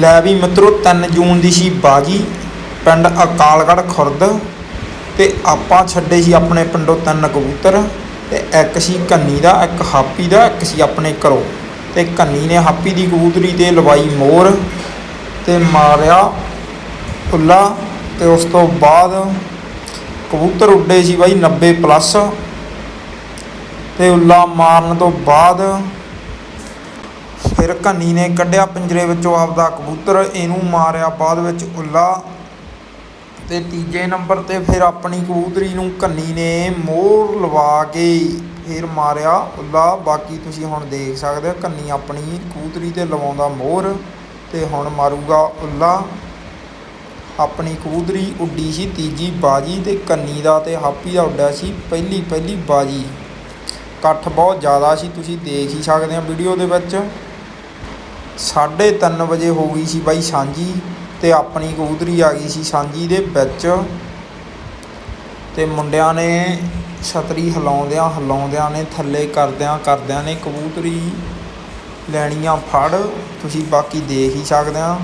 ਲੈ ਵੀ ਮਿੱਤਰੋ 3 ਜੂਨ ਦੀ ਸੀ ਬਾਜੀ ਪਿੰਡ ਅਕਾਲਗੜ੍ਹ ਖੁਰਦ ਤੇ ਆਪਾਂ ਛੱਡੇ ਸੀ ਆਪਣੇ ਪਿੰਡੋਂ ਤਿੰਨ ਕਬੂਤਰ ਤੇ ਇੱਕ ਸੀ ਕੰਨੀ ਦਾ, ਇੱਕ ਹਾਪੀ ਦਾ, ਇੱਕ ਸੀ ਆਪਣੇ ਘਰੋਂ। ਤੇ ਕੰਨੀ ਨੇ ਹਾਪੀ ਦੀ ਕਬੂਤਰੀ ਤੇ ਲਵਾਈ ਮੋਰ ਤੇ ਮਾਰਿਆ ਉੱਲਾ ਤੇ ਉਸ ਤੋਂ ਬਾਅਦ ਕਬੂਤਰ ਉੱਡੇ ਸੀ ਬਾਈ 90 ਪਲੱਸ ਤੇ ਉੱਲਾ ਮਾਰਨ ਤੋਂ ਬਾਅਦ ਫਿਰ ਕੰਨੀ ਨੇ ਕੱਢਿਆ ਪਿੰਜਰੇ ਵਿੱਚੋਂ ਆਪਦਾ ਕਬੂਤਰ, ਇਹਨੂੰ ਮਾਰਿਆ ਬਾਅਦ ਵਿੱਚ ਉੱਲਾ ਤੇ ਤੀਜੇ ਨੰਬਰ ਤੇ ਫਿਰ ਆਪਣੀ ਕਬੂਤਰੀ ਨੂੰ ਕੰਨੀ ਨੇ ਮੋਹਰ ਲਵਾ ਕੇ ਫਿਰ ਮਾਰਿਆ ਉੱਲਾ। ਬਾਕੀ ਤੁਸੀਂ ਹੁਣ ਦੇਖ ਸਕਦੇ ਹੋ ਕੰਨੀ ਆਪਣੀ ਕਬੂਤਰੀ ਤੇ ਲਵਾਉਂਦਾ ਮੋਹਰ ਤੇ ਹੁਣ ਮਾਰੂਗਾ ਉੱਲਾ। ਆਪਣੀ ਕਬੂਤਰੀ ਉੱਡੀ ਸੀ ਤੀਜੀ ਬਾਜੀ ਤੇ ਕੰਨੀ ਦਾ ਤੇ ਹਾਪੀ ਦਾ ਉੱਡਿਆ ਸੀ ਪਹਿਲੀ ਪਹਿਲੀ ਬਾਜੀ। ਇਕੱਠ ਬਹੁਤ ਜ਼ਿਆਦਾ ਸੀ, ਤੁਸੀਂ ਦੇਖ ਹੀ ਸਕਦੇ ਹੋ ਵੀਡੀਓ ਦੇ ਵਿੱਚ। 3:30 ਵਜੇ ਹੋ ਗਈ ਸੀ ਬਾਈ ਸਾਂਝੀ ਤੇ ਆਪਣੀ ਕਬੂਤਰੀ ਆ ਗਈ ਸੀ ਸਾਂਝੀ ਦੇ ਵਿੱਚ। ਤੇ ਮੁੰਡਿਆਂ ਨੇ ਛਤਰੀ ਹਿਲਾਉਂਦਿਆਂ ਹਿਲਾਉਂਦਿਆਂ ਨੇ ਥੱਲੇ ਕਰਦਿਆਂ ਕਰਦਿਆਂ ਨੇ ਕਬੂਤਰੀ ਲੈਣੀਆਂ ਫੜ। ਤੁਸੀਂ ਬਾਕੀ ਦੇਖ ਹੀ ਸਕਦੇ ਆ।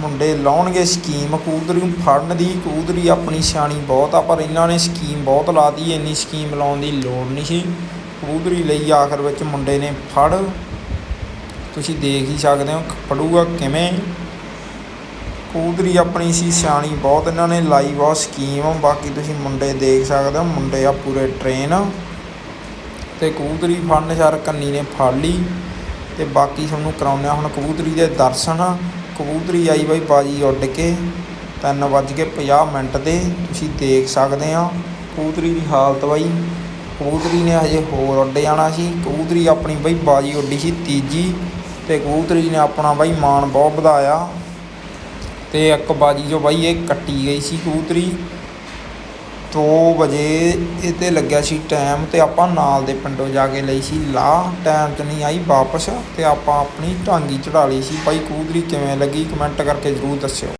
ਮੁੰਡੇ ਲਾਉਣਗੇ ਸਕੀਮ। ਕਬੂਤਰੀ ਨੂੰ ਫੜਨ ਦੀ ਕਬੂਤਰੀ ਆਪਣੀ ਸਿਆਣੀ ਬਹੁਤ ਆ, ਪਰ ਇਹਨਾਂ ਨੇ ਸਕੀਮ ਬਹੁਤ ਲਾਤੀ। ਇੰਨੀ ਸਕੀਮ ਲਾਉਣ ਦੀ ਲੋੜ ਨਹੀਂ ਸੀ। ਕਬੂਤਰੀ ਲਈ ਆਖਰ ਵਿੱਚ ਮੁੰਡੇ ਨੇ ਫੜ। ਤੁਸੀਂ ਦੇਖ ਹੀ ਸਕਦੇ ਹੋ ਫੜੂਗਾ ਕਿਵੇਂ। ਕਬੂਤਰੀ ਆਪਣੀ ਸੀ, ਸਿਆਣੀ ਬਹੁਤ ਇਹਨਾਂ ਨੇ ਲਾਈ ਬਹੁਤ ਸਕੀਮ। ਬਾਕੀ ਤੁਸੀਂ ਮੁੰਡੇ ਦੇਖ ਸਕਦੇ ਹੋ, ਮੁੰਡੇ ਆ ਪੂਰੇ ਟ੍ਰੇਨ ਤੇ ਕਬੂਤਰੀ ਫੜਨ ਸਾਰ ਕੰਨੀ ਨੇ ਫੜ ਲਈ। ਤੇ ਬਾਕੀ ਤੁਹਾਨੂੰ ਕਰਾਉਂਦੇ ਆ ਹੁਣ ਕਬੂਤਰੀ ਦੇ ਦਰਸ਼ਨ। ਕਬੂਤਰੀ ਆਈ ਬਾਈ ਬਾਜੀ ਉੱਡ ਕੇ 3:50 ਮਿੰਟ ਤੇ ਤੁਸੀਂ ਦੇਖ ਸਕਦੇ ਆ ਕਬੂਤਰੀ ਦੀ ਹਾਲਤ ਬਾਈ। ਕਬੂਤਰੀ ਨੇ ਹਜੇ ਹੋਰ ਉੱਡ ਜਾਣਾ ਸੀ। ਕਬੂਤਰੀ ਆਪਣੀ ਬਾਈ ਬਾਜੀ ਉੱਡੀ ਸੀ ਤੀਜੀ। ਤੇ ਕਬੂਤਰੀ ਨੇ ਆਪਣਾ ਬਾਈ ਮਾਣ ਬਹੁਤ ਵਧਾਇਆ ਤੇ ਇੱਕ ਬਾਜੀ ਜੋ ਬਾਈ ਇਹ ਕੱਟੀ ਗਈ ਸੀ ਕਬੂਤਰੀ। 2 ਵਜੇ ਇਹ ਤੇ ਲੱਗਿਆ ਸੀ ਟਾਈਮ ਤੇ ਆਪਾਂ ਨਾਲ ਦੇ ਪਿੰਡੋਂ ਜਾ ਕੇ ਲਈ ਸੀ ਲਾ ਟਾਈਮ 'ਚ ਨਹੀਂ ਆਈ ਵਾਪਸ ਤੇ ਆਪਾਂ ਆਪਣੀ ਢਾਂਗੀ ਚੜਾ ਲਈ ਸੀ। ਬਾਈ ਕਬੂਤਰੀ ਕਿਵੇਂ ਲੱਗੀ? ਕਮੈਂਟ ਕਰਕੇ ਜ਼ਰੂਰ ਦੱਸਿਓ।